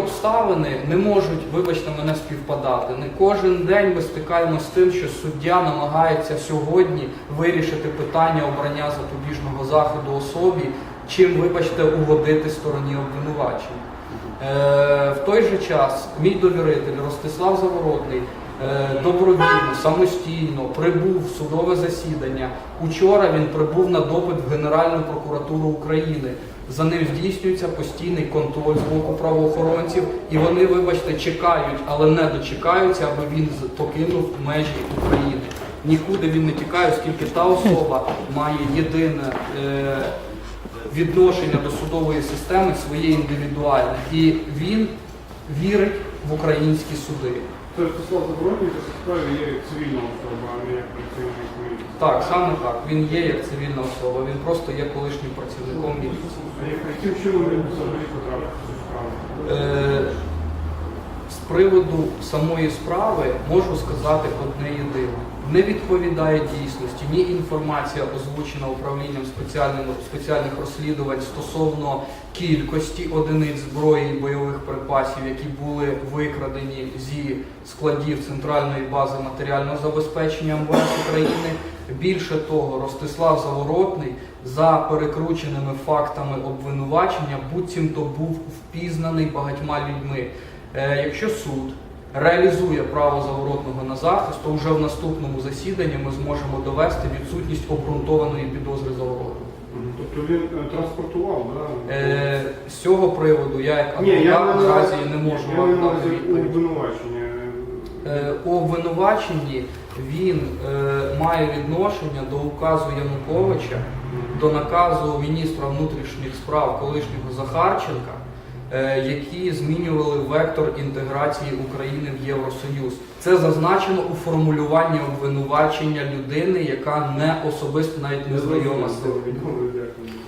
Обставини не можуть, вибачте, мене співпадати. Не кожен день ми стикаємося з тим, що суддя намагається сьогодні вирішити питання обрання запобіжного заходу особі, чим, вибачте, угодити стороні обвинувачення. Е, в той же час мій довіритель Ростислав Заворотний е, добровільно, самостійно прибув в судове засідання. Учора він прибув на допит в Генеральну прокуратуру України. За ним здійснюється постійний контроль з боку правоохоронців, і вони, вибачте, чекають, але не дочекаються, аби він покинув межі України. Нікуди він не тікає, оскільки та особа має єдине е, відношення до судової системи своє індивідуальне, і він вірить в українські суди. Тобто слово Заборонний, по справі є цивільна особа, а не як працівник міліції. Так, саме так. Він є як цивільна особа, він просто є колишнім працівником міліції. А яким чином він взагалі потрапив цю справу? Е, приводу самої справи можу сказати одне єдине. Не відповідає дійсності ні інформація, озвучена управлінням спеціальних розслідувань стосовно кількості одиниць зброї і бойових припасів, які були викрадені зі складів центральної бази матеріального забезпечення МВС України. Більше того, Ростислав Заворотний за перекрученими фактами обвинувачення буцімто був впізнаний багатьма людьми. Е, якщо суд реалізує право заворотного на захист, то вже в наступному засіданні ми зможемо довести відсутність обґрунтованої підозри заворотного. Тобто він е, транспортував, да? Е, з цього приводу я як адвокат наразі не можу я вам дати відповідь. обвинувачення. Е, У обвинуваченні він е, має відношення до указу Януковича, до наказу міністра внутрішніх справ колишнього Захарченка, які змінювали вектор інтеграції України в Євросоюз. Це зазначено у формулюванні обвинувачення людини, яка не особисто навіть не знайома з цим. Дякую.